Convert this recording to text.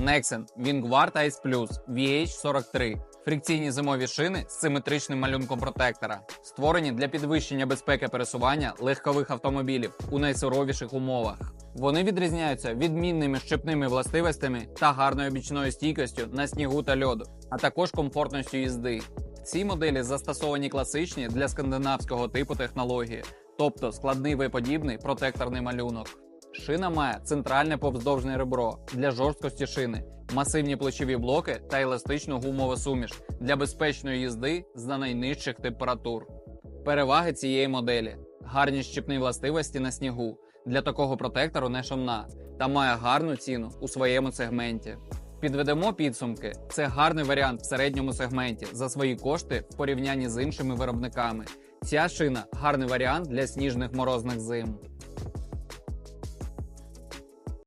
Nexen Wingward Ice Plus VH43. Фрикційні зимові шини з симетричним малюнком протектора, створені для підвищення безпеки пересування легкових автомобілів у найсуровіших умовах. Вони відрізняються відмінними щепними властивостями та гарною бічною стійкістю на снігу та льоду, а також комфортністю їзди. Ці моделі застосовані класичні для скандинавського типу технології, тобто складний виподібний протекторний малюнок. Шина має центральне повздовжне ребро для жорсткості шини, масивні плечові блоки та еластичну гумову суміш для безпечної їзди за найнижчих температур. Переваги цієї моделі: гарні щепні властивості на снігу. Для такого протектору не шумна та має гарну ціну у своєму сегменті. Підведемо підсумки. Це гарний варіант в середньому сегменті за свої кошти в порівнянні з іншими виробниками. Ця шина гарний варіант для сніжних морозних зим.